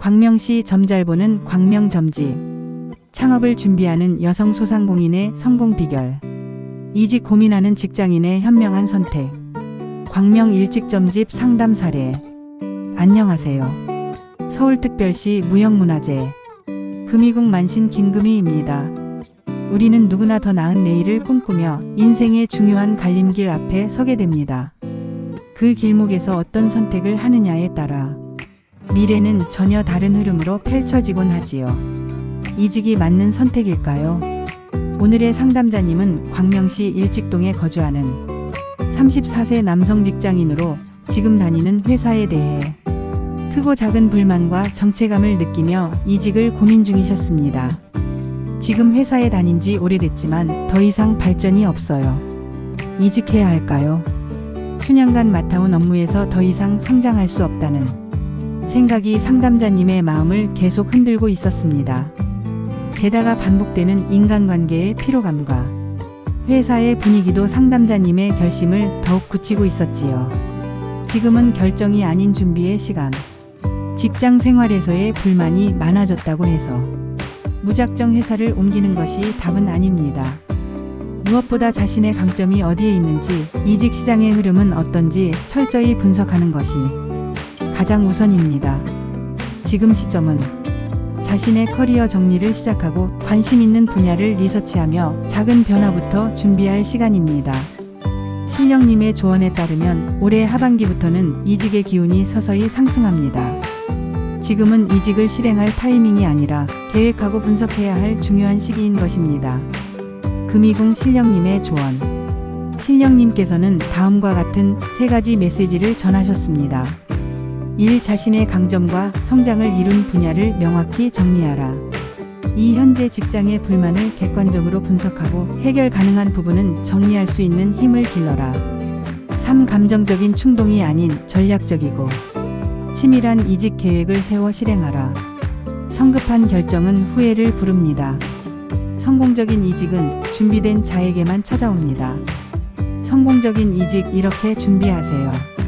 광명시 점잘보는 광명점집. 창업을 준비하는 여성 소상공인의 성공 비결. 이직 고민하는 직장인의 현명한 선택. 광명 일찍점집 상담 사례. 안녕하세요. 서울특별시 무형문화재. 금이국 만신 김금희입니다. 우리는 누구나 더 나은 내일을 꿈꾸며 인생의 중요한 갈림길 앞에 서게 됩니다. 그 길목에서 어떤 선택을 하느냐에 따라 미래는 전혀 다른 흐름으로 펼쳐지곤 하지요. 이직이 맞는 선택일까요? 오늘의 상담자님은 광명시 일직동에 거주하는 34세 남성 직장인으로 지금 다니는 회사에 대해 크고 작은 불만과 정체감을 느끼며 이직을 고민 중이셨습니다. 지금 회사에 다닌 지 오래됐지만 더 이상 발전이 없어요. 이직해야 할까요? 수년간 맡아온 업무에서 더 이상 성장할 수 없다는 생각이 상담자님의 마음을 계속 흔들고 있었습니다. 게다가 반복되는 인간관계의 피로감과 회사의 분위기도 상담자님의 결심을 더욱 굳히고 있었지요. 지금은 결정이 아닌 준비의 시간. 직장 생활에서의 불만이 많아졌다고 해서 무작정 회사를 옮기는 것이 답은 아닙니다. 무엇보다 자신의 강점이 어디에 있는지, 이직 시장의 흐름은 어떤지 철저히 분석하는 것이 가장 우선입니다. 지금 시점은 자신의 커리어 정리를 시작하고 관심 있는 분야를 리서치하며 작은 변화부터 준비할 시간입니다. 신령님의 조언에 따르면 올해 하반기부터는 이직의 기운이 서서히 상승합니다. 지금은 이직을 실행할 타이밍이 아니라 계획하고 분석해야 할 중요한 시기인 것입니다. 금이궁 신령님의 조언. 신령님께서는 다음과 같은 세 가지 메시지를 전하셨습니다. 1. 자신의 강점과 성장을 이룬 분야를 명확히 정리하라. 2. 현재 직장의 불만을 객관적으로 분석하고 해결 가능한 부분은 정리할 수 있는 힘을 길러라. 3. 감정적인 충동이 아닌 전략적이고 치밀한 이직 계획을 세워 실행하라. 성급한 결정은 후회를 부릅니다. 성공적인 이직은 준비된 자에게만 찾아옵니다. 성공적인 이직 이렇게 준비하세요.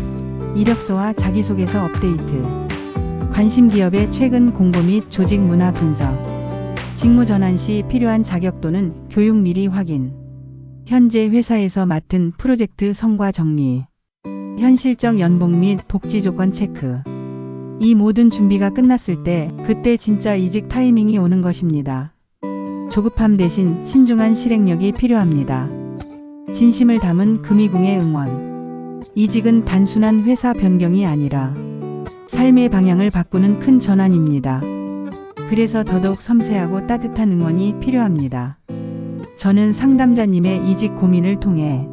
이력서와 자기소개서 업데이트. 관심 기업의 최근 공고 및 조직 문화 분석. 직무 전환 시 필요한 자격 또는 교육 미리 확인. 현재 회사에서 맡은 프로젝트 성과 정리. 현실적 연봉 및 복지 조건 체크. 이 모든 준비가 끝났을 때 그때 진짜 이직 타이밍이 오는 것입니다. 조급함 대신 신중한 실행력이 필요합니다. 진심을 담은 금이궁의 응원. 이직은 단순한 회사 변경이 아니라 삶의 방향을 바꾸는 큰 전환입니다. 그래서 더더욱 섬세하고 따뜻한 응원이 필요합니다. 저는 상담자님의 이직 고민을 통해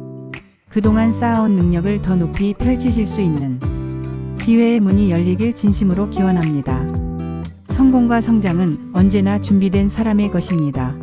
그동안 쌓아온 능력을 더 높이 펼치실 수 있는 기회의 문이 열리길 진심으로 기원합니다. 성공과 성장은 언제나 준비된 사람의 것입니다.